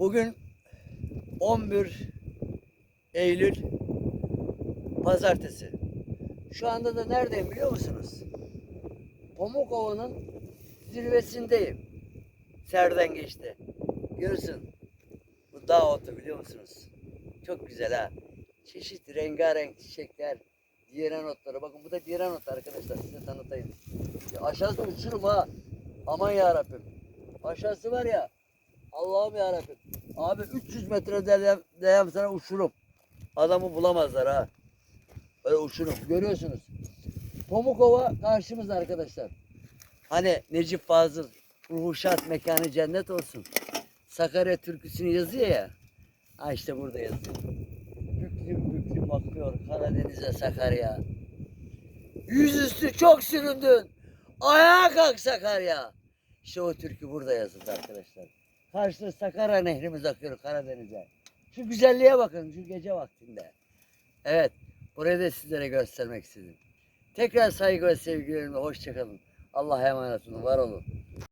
Bugün 11 Eylül Pazartesi. Şu anda da neredeyim biliyor musunuz? Pamukova'nın zirvesindeyim. Serden geçti. Görürsün. Bu dağ otu biliyor musunuz? Çok güzel ha. Çeşit rengarenk çiçekler. Diğeren otları. Bakın bu da diğeren ot arkadaşlar. Size tanıtayım. Ya aşağısı uçurum ha. Aman ya Rabbim. Aşağısı var ya. Allah'ım ya Rabbim. Abi 300 metre deyem, sana uçurum. Adamı bulamazlar ha. Öyle uçurum. Görüyorsunuz. Pamukova karşımız arkadaşlar. Hani Necip Fazıl ruhu şad mekanı cennet olsun. Sakarya türküsünü yazıyor ya. Ha işte burada yazıyor. Büklüm büklüm bakıyor Karadeniz'e Sakarya. Yüzüstü çok süründün. Ayağa kalk Sakarya. İşte o türkü burada yazıldı arkadaşlar. Karşıda Sakarya nehrimiz akıyor Karadeniz'e. Şu güzelliğe bakın şu gece vaktinde. Evet burayı da sizlere göstermek istedim. Tekrar saygı ve sevgilerimle hoşçakalın. Allah'a emanet olun. Var olun.